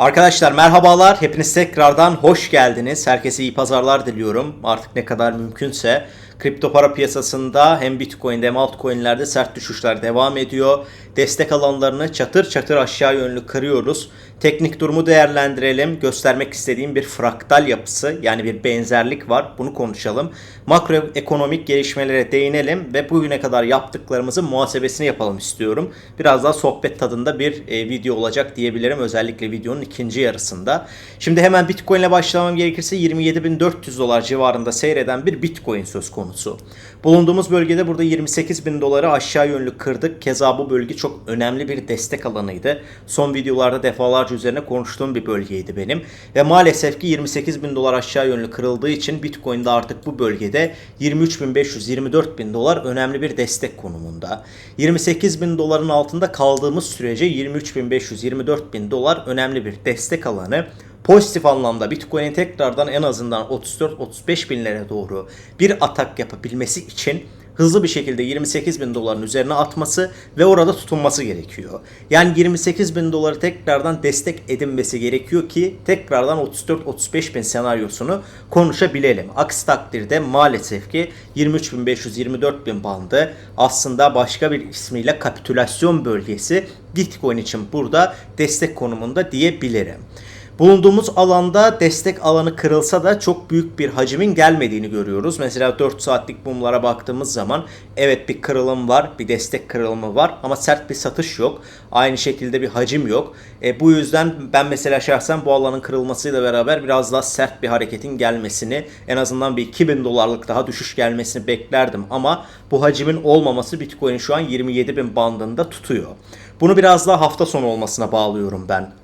Arkadaşlar merhabalar. Hepiniz tekrardan hoş geldiniz. Herkese iyi pazarlar diliyorum. Artık ne kadar mümkünse kripto para piyasasında hem Bitcoin'de hem altcoin'lerde sert düşüşler devam ediyor. Destek alanlarını çatır çatır aşağı yönlü kırıyoruz. Teknik durumu değerlendirelim. Göstermek istediğim bir fraktal yapısı yani bir benzerlik var. Bunu konuşalım. Makroekonomik gelişmelere değinelim ve bugüne kadar yaptıklarımızın muhasebesini yapalım istiyorum. Biraz daha sohbet tadında bir e, video olacak diyebilirim. Özellikle videonun ikinci yarısında. Şimdi hemen Bitcoin ile başlamam gerekirse 27.400 dolar civarında seyreden bir Bitcoin söz konusu. Bulunduğumuz bölgede burada 28.000 doları aşağı yönlü kırdık. Keza bu bölge çok önemli bir destek alanıydı. Son videolarda defalarca üzerine konuştuğum bir bölgeydi benim. Ve maalesef ki 28.000 dolar aşağı yönlü kırıldığı için Bitcoin'de artık bu bölgede 23.500-24.000 dolar önemli bir destek konumunda. 28.000 doların altında kaldığımız sürece 23.500-24.000 dolar önemli bir destek alanı pozitif anlamda Bitcoin'in tekrardan en azından 34-35 binlere doğru bir atak yapabilmesi için hızlı bir şekilde 28 bin doların üzerine atması ve orada tutunması gerekiyor. Yani 28 bin doları tekrardan destek edinmesi gerekiyor ki tekrardan 34-35 bin senaryosunu konuşabilelim. Aksi takdirde maalesef ki 23.500-24 bin bandı aslında başka bir ismiyle kapitülasyon bölgesi Bitcoin için burada destek konumunda diyebilirim. Bulunduğumuz alanda destek alanı kırılsa da çok büyük bir hacimin gelmediğini görüyoruz. Mesela 4 saatlik mumlara baktığımız zaman evet bir kırılım var, bir destek kırılımı var ama sert bir satış yok. Aynı şekilde bir hacim yok. E, bu yüzden ben mesela şahsen bu alanın kırılmasıyla beraber biraz daha sert bir hareketin gelmesini, en azından bir 2000 dolarlık daha düşüş gelmesini beklerdim ama bu hacimin olmaması Bitcoin'i şu an 27 bin bandında tutuyor. Bunu biraz daha hafta sonu olmasına bağlıyorum ben.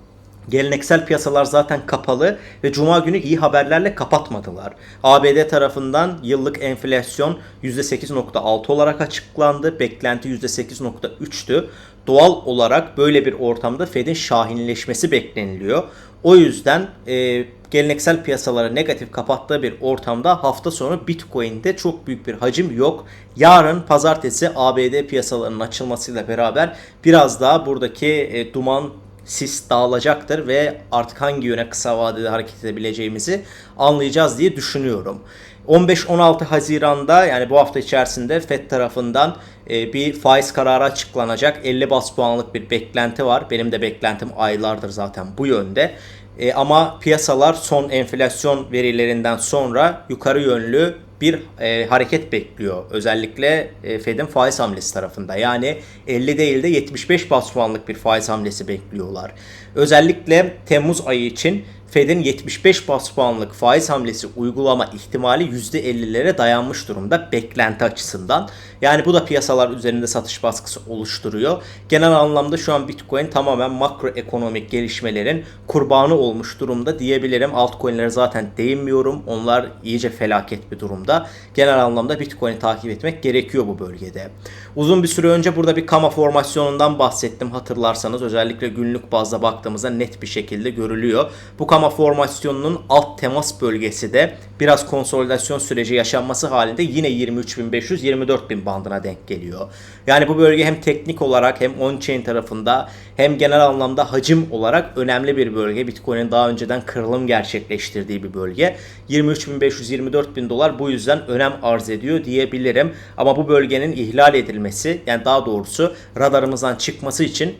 Geleneksel piyasalar zaten kapalı ve cuma günü iyi haberlerle kapatmadılar. ABD tarafından yıllık enflasyon %8.6 olarak açıklandı. Beklenti %8.3'tü. Doğal olarak böyle bir ortamda Fed'in şahinleşmesi bekleniliyor. O yüzden e, geleneksel piyasaları negatif kapattığı bir ortamda hafta sonu Bitcoin'de çok büyük bir hacim yok. Yarın pazartesi ABD piyasalarının açılmasıyla beraber biraz daha buradaki e, duman sis dağılacaktır ve artık hangi yöne kısa vadede hareket edebileceğimizi anlayacağız diye düşünüyorum. 15-16 Haziran'da yani bu hafta içerisinde FED tarafından e, bir faiz kararı açıklanacak. 50 bas puanlık bir beklenti var. Benim de beklentim aylardır zaten bu yönde. E, ama piyasalar son enflasyon verilerinden sonra yukarı yönlü bir e, hareket bekliyor. Özellikle e, Fed'in faiz hamlesi tarafında. Yani 50 değil de 75 bas puanlık bir faiz hamlesi bekliyorlar. Özellikle Temmuz ayı için Fed'in 75 bas puanlık faiz hamlesi uygulama ihtimali %50'lere dayanmış durumda beklenti açısından. Yani bu da piyasalar üzerinde satış baskısı oluşturuyor. Genel anlamda şu an Bitcoin tamamen makroekonomik gelişmelerin kurbanı olmuş durumda diyebilirim. Altcoin'lere zaten değinmiyorum. Onlar iyice felaket bir durumda. Genel anlamda Bitcoin'i takip etmek gerekiyor bu bölgede. Uzun bir süre önce burada bir kama formasyonundan bahsettim hatırlarsanız. Özellikle günlük bazda baktığımızda net bir şekilde görülüyor. Bu kama formasyonunun alt temas bölgesi de biraz konsolidasyon süreci yaşanması halinde yine 23.500-24.000 bandına denk geliyor. Yani bu bölge hem teknik olarak hem on-chain tarafında hem genel anlamda hacim olarak önemli bir bölge. Bitcoin'in daha önceden kırılım gerçekleştirdiği bir bölge. 23.500-24.000 dolar bu yüzden önem arz ediyor diyebilirim. Ama bu bölgenin ihlal edilmesi yani daha doğrusu radarımızdan çıkması için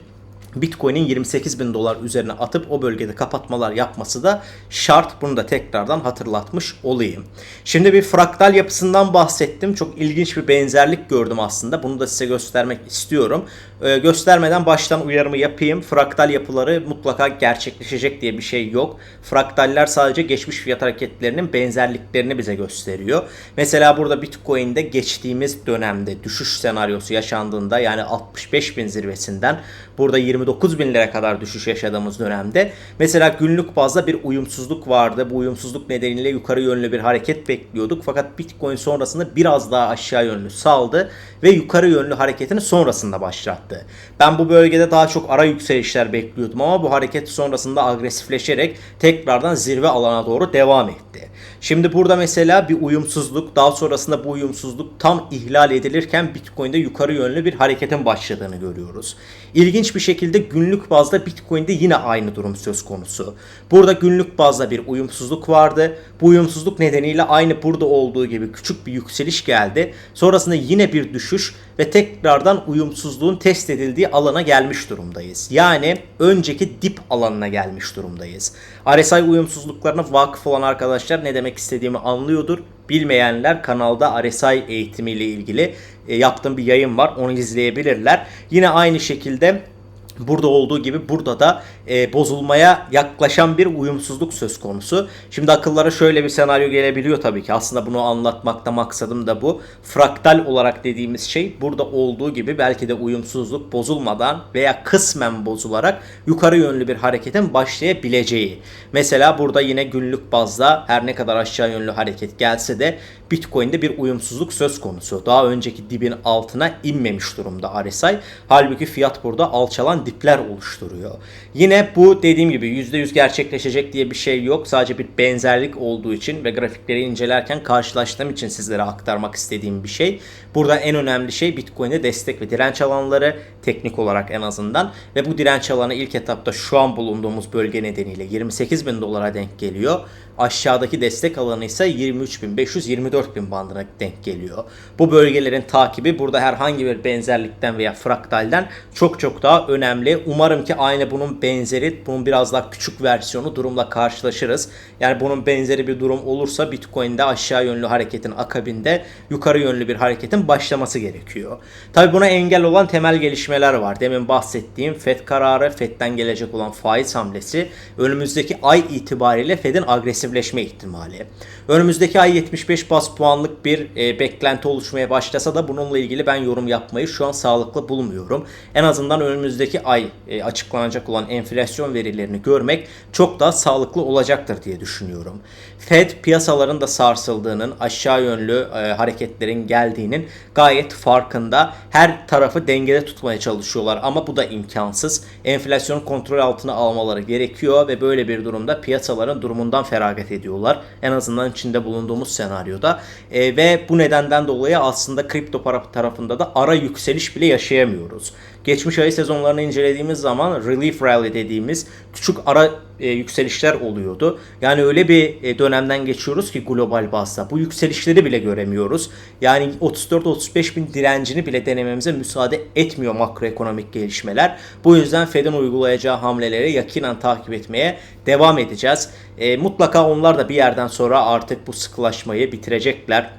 Bitcoin'in 28 bin dolar üzerine atıp o bölgede kapatmalar yapması da şart. Bunu da tekrardan hatırlatmış olayım. Şimdi bir fraktal yapısından bahsettim. Çok ilginç bir benzerlik gördüm aslında. Bunu da size göstermek istiyorum. Ee, göstermeden baştan uyarımı yapayım. Fraktal yapıları mutlaka gerçekleşecek diye bir şey yok. Fraktaller sadece geçmiş fiyat hareketlerinin benzerliklerini bize gösteriyor. Mesela burada Bitcoin'de geçtiğimiz dönemde düşüş senaryosu yaşandığında yani 65 bin zirvesinden burada 29 bin lira kadar düşüş yaşadığımız dönemde mesela günlük bazda bir uyumsuzluk vardı. Bu uyumsuzluk nedeniyle yukarı yönlü bir hareket bekliyorduk. Fakat Bitcoin sonrasında biraz daha aşağı yönlü saldı ve yukarı yönlü hareketini sonrasında başlattı. Ben bu bölgede daha çok ara yükselişler bekliyordum ama bu hareket sonrasında agresifleşerek tekrardan zirve alana doğru devam etti. Şimdi burada mesela bir uyumsuzluk daha sonrasında bu uyumsuzluk tam ihlal edilirken Bitcoin'de yukarı yönlü bir hareketin başladığını görüyoruz. İlginç bir şekilde günlük bazda Bitcoin'de yine aynı durum söz konusu. Burada günlük bazda bir uyumsuzluk vardı. Bu uyumsuzluk nedeniyle aynı burada olduğu gibi küçük bir yükseliş geldi. Sonrasında yine bir düşüş ve tekrardan uyumsuzluğun test edildiği alana gelmiş durumdayız. Yani önceki dip alanına gelmiş durumdayız. RSI uyumsuzluklarına vakıf olan arkadaşlar ne demek istediğimi anlıyordur. Bilmeyenler kanalda RSI eğitimiyle ilgili e, yaptığım bir yayın var. Onu izleyebilirler. Yine aynı şekilde Burada olduğu gibi burada da e, bozulmaya yaklaşan bir uyumsuzluk söz konusu. Şimdi akıllara şöyle bir senaryo gelebiliyor tabii ki. Aslında bunu anlatmakta maksadım da bu. Fraktal olarak dediğimiz şey burada olduğu gibi belki de uyumsuzluk bozulmadan veya kısmen bozularak yukarı yönlü bir hareketin başlayabileceği. Mesela burada yine günlük bazda her ne kadar aşağı yönlü hareket gelse de Bitcoin'de bir uyumsuzluk söz konusu. Daha önceki dibin altına inmemiş durumda RSI. Halbuki fiyat burada alçalan dipler oluşturuyor. Yine bu dediğim gibi %100 gerçekleşecek diye bir şey yok. Sadece bir benzerlik olduğu için ve grafikleri incelerken karşılaştığım için sizlere aktarmak istediğim bir şey. Burada en önemli şey Bitcoin'de destek ve direnç alanları teknik olarak en azından ve bu direnç alanı ilk etapta şu an bulunduğumuz bölge nedeniyle 28 bin dolara denk geliyor. Aşağıdaki destek alanı ise 23.500-24.000 bandına denk geliyor. Bu bölgelerin takibi burada herhangi bir benzerlikten veya fraktalden çok çok daha önemli. Umarım ki aynı bunun benzeri, bunun biraz daha küçük versiyonu durumla karşılaşırız. Yani bunun benzeri bir durum olursa Bitcoin'de aşağı yönlü hareketin akabinde yukarı yönlü bir hareketin başlaması gerekiyor. Tabi buna engel olan temel gelişmeler var. Demin bahsettiğim FED kararı, FED'den gelecek olan faiz hamlesi, önümüzdeki ay itibariyle FED'in agresifleşme ihtimali. Önümüzdeki ay 75 bas puanlık bir e, beklenti oluşmaya başlasa da bununla ilgili ben yorum yapmayı şu an sağlıklı bulmuyorum. En azından önümüzdeki ay e, açıklanacak olan enflasyon verilerini görmek çok daha sağlıklı olacaktır diye düşünüyorum. Fed piyasaların da sarsıldığının, aşağı yönlü e, hareketlerin geldiğinin gayet farkında. Her tarafı dengede tutmaya çalışıyorlar ama bu da imkansız. Enflasyonu kontrol altına almaları gerekiyor ve böyle bir durumda piyasaların durumundan feragat ediyorlar. En azından içinde bulunduğumuz senaryoda. E, ve bu nedenden dolayı aslında kripto para tarafında da ara yükseliş bile yaşayamıyoruz. Geçmiş ay sezonlarını incelediğimiz zaman relief rally dediğimiz küçük ara e, yükselişler oluyordu. Yani öyle bir e, dönemden geçiyoruz ki global bazda bu yükselişleri bile göremiyoruz. Yani 34-35 bin direncini bile denememize müsaade etmiyor makroekonomik gelişmeler. Bu yüzden Fed'in uygulayacağı hamleleri yakinen takip etmeye devam edeceğiz. E, mutlaka onlar da bir yerden sonra artık bu sıkılaşmayı bitirecekler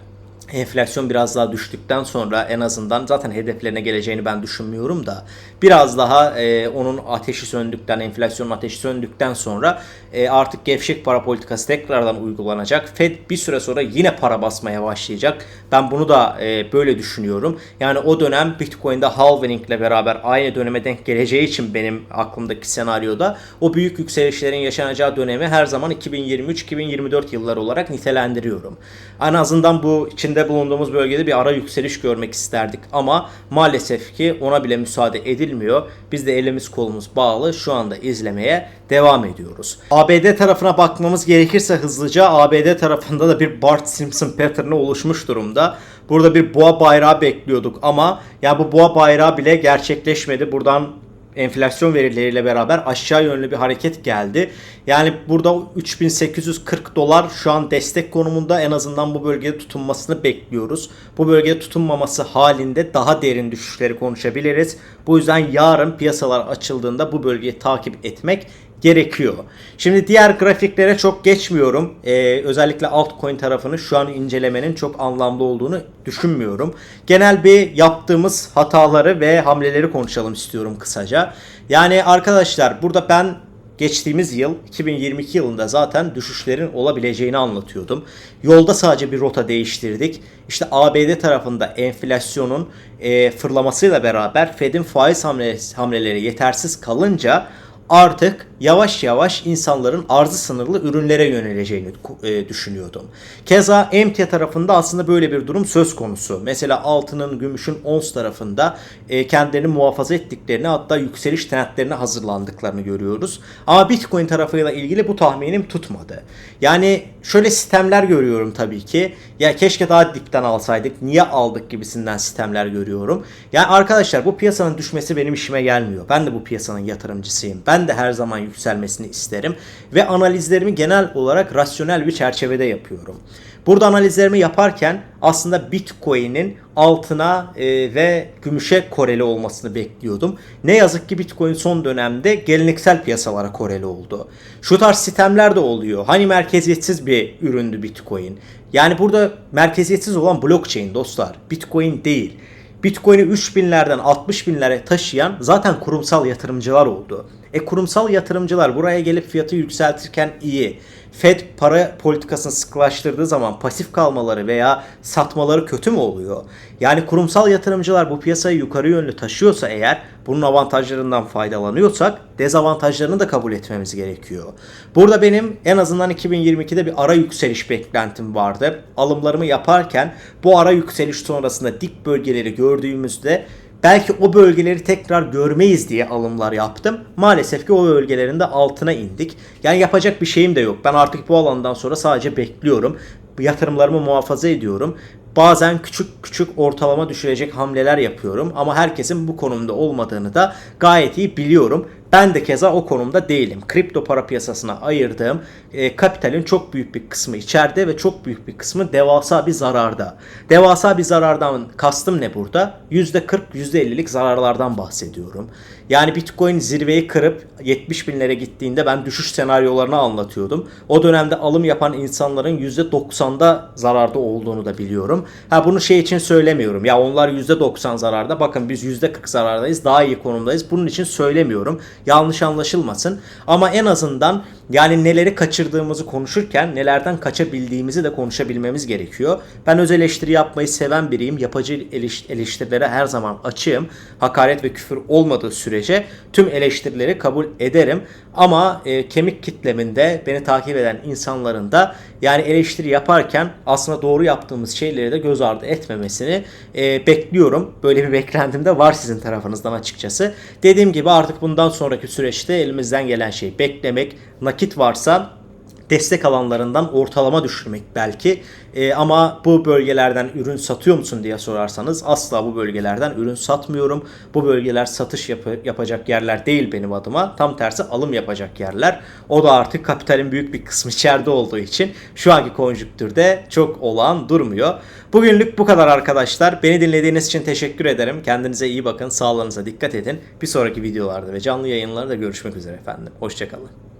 enflasyon biraz daha düştükten sonra en azından zaten hedeflerine geleceğini ben düşünmüyorum da biraz daha e, onun ateşi söndükten enflasyonun ateşi söndükten sonra e, artık gevşek para politikası tekrardan uygulanacak. Fed bir süre sonra yine para basmaya başlayacak. Ben bunu da e, böyle düşünüyorum. Yani o dönem Bitcoin'de halving ile beraber aynı döneme denk geleceği için benim aklımdaki senaryoda o büyük yükselişlerin yaşanacağı dönemi her zaman 2023-2024 yılları olarak nitelendiriyorum. En azından bu içinde bulunduğumuz bölgede bir ara yükseliş görmek isterdik ama maalesef ki ona bile müsaade edilmiyor. Biz de elimiz kolumuz bağlı şu anda izlemeye devam ediyoruz. ABD tarafına bakmamız gerekirse hızlıca ABD tarafında da bir Bart Simpson pattern'ı oluşmuş durumda. Burada bir boğa bayrağı bekliyorduk ama ya bu boğa bayrağı bile gerçekleşmedi. Buradan enflasyon verileriyle beraber aşağı yönlü bir hareket geldi. Yani burada 3840 dolar şu an destek konumunda en azından bu bölgede tutunmasını bekliyoruz. Bu bölgede tutunmaması halinde daha derin düşüşleri konuşabiliriz. Bu yüzden yarın piyasalar açıldığında bu bölgeyi takip etmek gerekiyor. Şimdi diğer grafiklere çok geçmiyorum. Ee, özellikle altcoin tarafını şu an incelemenin çok anlamlı olduğunu düşünmüyorum. Genel bir yaptığımız hataları ve hamleleri konuşalım istiyorum kısaca. Yani arkadaşlar burada ben geçtiğimiz yıl 2022 yılında zaten düşüşlerin olabileceğini anlatıyordum. Yolda sadece bir rota değiştirdik. İşte ABD tarafında enflasyonun e, fırlamasıyla beraber Fed'in faiz hamle, hamleleri yetersiz kalınca artık yavaş yavaş insanların arzı sınırlı ürünlere yöneleceğini e, düşünüyordum. Keza emtia tarafında aslında böyle bir durum söz konusu. Mesela altının, gümüşün ons tarafında e, kendilerini muhafaza ettiklerini hatta yükseliş trendlerine hazırlandıklarını görüyoruz. Ama Bitcoin tarafıyla ilgili bu tahminim tutmadı. Yani şöyle sistemler görüyorum tabii ki. Ya keşke daha dipten alsaydık, niye aldık gibisinden sistemler görüyorum. Yani arkadaşlar bu piyasanın düşmesi benim işime gelmiyor. Ben de bu piyasanın yatırımcısıyım. Ben de her zaman yükselmesini isterim. Ve analizlerimi genel olarak rasyonel bir çerçevede yapıyorum. Burada analizlerimi yaparken aslında Bitcoin'in altına e, ve gümüşe koreli olmasını bekliyordum. Ne yazık ki Bitcoin son dönemde geleneksel piyasalara koreli oldu. Şu tarz sistemler de oluyor. Hani merkeziyetsiz bir üründü Bitcoin. Yani burada merkeziyetsiz olan blockchain dostlar. Bitcoin değil. Bitcoin'i 3000'lerden 60 binlere taşıyan zaten kurumsal yatırımcılar oldu. E kurumsal yatırımcılar buraya gelip fiyatı yükseltirken iyi. Fed para politikasını sıkılaştırdığı zaman pasif kalmaları veya satmaları kötü mü oluyor? Yani kurumsal yatırımcılar bu piyasayı yukarı yönlü taşıyorsa eğer bunun avantajlarından faydalanıyorsak dezavantajlarını da kabul etmemiz gerekiyor. Burada benim en azından 2022'de bir ara yükseliş beklentim vardı. Alımlarımı yaparken bu ara yükseliş sonrasında dik bölgeleri gördüğümüzde belki o bölgeleri tekrar görmeyiz diye alımlar yaptım. Maalesef ki o bölgelerin de altına indik. Yani yapacak bir şeyim de yok. Ben artık bu alandan sonra sadece bekliyorum. Yatırımlarımı muhafaza ediyorum. Bazen küçük küçük ortalama düşürecek hamleler yapıyorum ama herkesin bu konumda olmadığını da gayet iyi biliyorum. Ben de keza o konumda değilim. Kripto para piyasasına ayırdığım e, kapitalin çok büyük bir kısmı içeride ve çok büyük bir kısmı devasa bir zararda. Devasa bir zarardan kastım ne burada? %40, %50'lik zararlardan bahsediyorum. Yani Bitcoin zirveyi kırıp 70 binlere gittiğinde ben düşüş senaryolarını anlatıyordum. O dönemde alım yapan insanların %90'da zararda olduğunu da biliyorum. Ha bunu şey için söylemiyorum. Ya onlar %90 zararda. Bakın biz %40 zarardayız. Daha iyi konumdayız. Bunun için söylemiyorum. Yanlış anlaşılmasın. Ama en azından yani neleri kaçırdığımızı konuşurken nelerden kaçabildiğimizi de konuşabilmemiz gerekiyor. Ben öz eleştiri yapmayı seven biriyim. Yapıcı eleştirilere her zaman açığım. Hakaret ve küfür olmadığı sürece tüm eleştirileri kabul ederim. Ama e, kemik kitleminde beni takip eden insanların da yani eleştiri yaparken aslında doğru yaptığımız şeyleri de göz ardı etmemesini e, bekliyorum. Böyle bir beklentim de var sizin tarafınızdan açıkçası. Dediğim gibi artık bundan sonraki süreçte elimizden gelen şey beklemek, nakit varsa destek alanlarından ortalama düşürmek belki. E, ama bu bölgelerden ürün satıyor musun diye sorarsanız asla bu bölgelerden ürün satmıyorum. Bu bölgeler satış yapı, yapacak yerler değil benim adıma. Tam tersi alım yapacak yerler. O da artık kapitalin büyük bir kısmı içeride olduğu için şu anki konjüktürde çok olağan durmuyor. Bugünlük bu kadar arkadaşlar. Beni dinlediğiniz için teşekkür ederim. Kendinize iyi bakın. Sağlığınıza dikkat edin. Bir sonraki videolarda ve canlı yayınlarda görüşmek üzere efendim. Hoşçakalın.